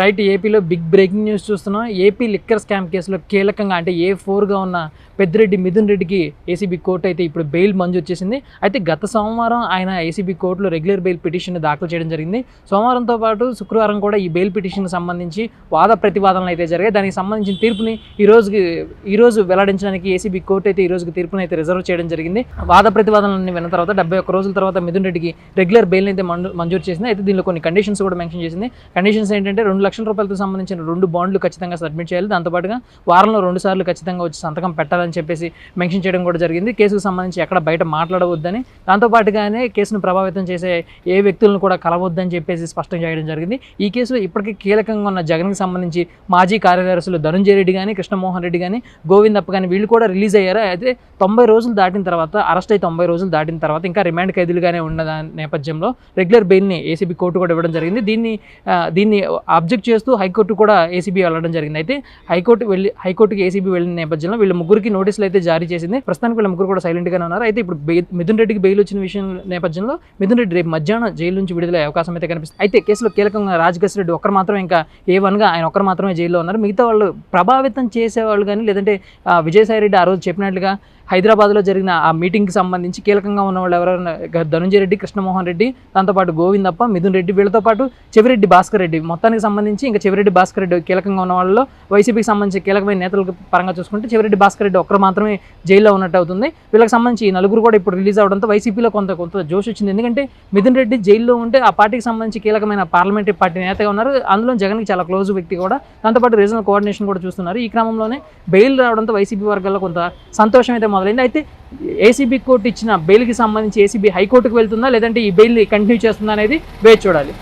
Right ఏపీలో big breaking news చూస్తున్నాం. AP liquor scam కేసులో కీలకంగా అంటే ఏ ఫోర్గా ఉన్న పెద్దిరెడ్డి మిథున్ రెడ్డికి ఏసీబీ కోర్టు అయితే ఇప్పుడు బెయిల్ మంజూరు చేసింది. అయితే గత సోమవారం ఆయన ఏసీబీ కోర్టులో రెగ్యులర్ బెయిల్ పిటిషన్ దాఖలు చేయడం జరిగింది. సోమవారంతో పాటు శుక్రవారం కూడా ఈ బెయిల్ పిటిషన్కి సంబంధించి వాద ప్రతివాదనలు అయితే జరిగాయి. దానికి సంబంధించిన తీర్పుని ఈరోజుకి ఈరోజు వెల్లడించడానికి ఏసీబీ కోర్టు అయితే ఈరోజుకి రోజుకి తీర్పుని అయితే రిజర్వ్ చేయడం జరిగింది. వాద ప్రతివాదనలన్నీ విన్న తర్వాత డెబ్బై ఒక్క రోజుల తర్వాత మిథున్ రెడ్డికి రెగ్యులర్ బెయిల్ అయితే మంజూరు చేసింది. అయితే దీనిలో కొన్ని కండిషన్స్ కూడా మెన్షన్ చేసింది. కండిషన్స్ ఏంటంటే రెండు లక్షల రూపాయలతో సంబంధించిన రెండు బాండ్లు ఖచ్చితంగా సబ్మిట్ చేయాలి. దాంతోపాటుగా వారంలో రెండు సార్లు ఖచ్చితంగా వచ్చి సంతకం పెట్టాలని చెప్పేసి మెన్షన్ చేయడం కూడా జరిగింది. కేసుకు సంబంధించి ఎక్కడ బయట మాట్లాడవద్దని దాంతోపాటుగానే కేసును ప్రభావితం చేసే ఏ వ్యక్తులను కూడా కలవద్దని చెప్పేసి స్పష్టం చేయడం జరిగింది. ఈ కేసులో ఇప్పటికీ కీలకంగా ఉన్న జగన్కి సంబంధించి మాజీ కార్యదర్శులు ధనుంజయ రెడ్డి కానీ కృష్ణమోహన్ రెడ్డి కానీ గోవిందప్ప కానీ వీళ్ళు కూడా రిలీజ్ అయ్యారు? అయితే తొంభై రోజులు దాటిన తర్వాత అరెస్ట్ అయి తొంభై రోజులు దాటిన తర్వాత ఇంకా రిమాండ్ ఖైదీలుగానే ఉన్న దాని నేపథ్యంలో రెగ్యులర్ బెయిల్ని ఏసీబీ కోర్టు కూడా ఇవ్వడం జరిగింది. దీన్ని దీన్ని దీన్ని అబ్జెక్ట్ చేస్తూ హైకోర్టు కూడా ఏసీబీ వెళ్ళడం జరిగింది. అయితే హైకోర్టు వెళ్ళి హైకోర్టుకి ఏసీబీ వెళ్ళిన నేపథ్యంలో వీళ్ళ ముగ్గురికి నోటీసులు అయితే జారీ చేసింది. ప్రస్తుతానికి వీళ్ళ ముగ్గురు కూడా సైలెంట్గానే ఉన్నారు. అయితే ఇప్పుడు మిథున్ రెడ్డికి బెయిల్ వచ్చిన విషయం నేపథ్యంలో మిథున్ రెడ్డి రేపు మధ్యాహ్నం జైలు నుంచి విడుదలయ్యే అవకాశం అయితే కనిపిస్తుంది. అయితే కేసులో కీలకంగా రాజకేశ్ రెడ్డి ఒక్కరు మాత్రం ఇంకా ఏ వన్గా ఆయన ఒక్కరు మాత్రమే జైల్లో ఉన్నారు. మిగతా వాళ్ళు ప్రభావితం చేసేవాళ్ళు కానీ లేదంటే విజయసాయి రెడ్డి ఆ రోజు చెప్పినట్లుగా హైదరాబాద్లో జరిగిన ఆ మీటింగ్కి సంబంధించి కీలకంగా ఉన్న వాళ్ళు ఎవరైనా ధనుంజయ రెడ్డి కృష్ణమోహన్ రెడ్డి దాంతోపాటు గోవిందప్ప మిథున్ రెడ్డి వీళ్ళతో పాటు చెవిరెడ్డి భాస్కర్ రెడ్డి. మొత్తానికి సంబంధించి ఇంకా చెవిరెడ్డి భాస్కర్ రెడ్డి కీలకంగా ఉన్న వాళ్ళలో వైసీపీకి సంబంధించి కీలకమైన నేతలకు పరంగా చూసుకుంటే చెవిరెడ్డి భాస్కర్ రెడ్డి ఒక్కరు మాత్రమే జైల్లో ఉన్నట్టు అవుతుంది. వీళ్ళకి సంబంధించి ఈ నలుగురు కూడా ఇప్పుడు రిలీజ్ అవడంతో వైసీపీలో కొంత కొంత జోష్ వచ్చింది. ఎందుకంటే మిథున్ రెడ్డి జైల్లో ఉంటే ఆ పార్టీకి సంబంధించి కీలకమైన పార్లమెంటరీ పార్టీ నేతగా ఉన్నారు. అందులో జగన్కి చాలా క్లోజ్ వ్యక్తి కూడా. దాంతోపాటు రీజనల్ కోఆర్డినేషన్ కూడా చూస్తున్నారు. ఈ క్రమంలోనే బెయిల్ రావడంతో వైసీపీ వర్గాల్లో కొంత సంతోషం అయితే మొదలైంది అయితే ఏసీబీ కోర్టు ఇచ్చిన బెయిల్కి సంబంధించి ఏసీబీ హైకోర్టుకు వెళ్తుందా లేదంటే ఈ బెయిల్ కంటిన్యూ చేస్తుందా అనేది వేచి చూడాలి.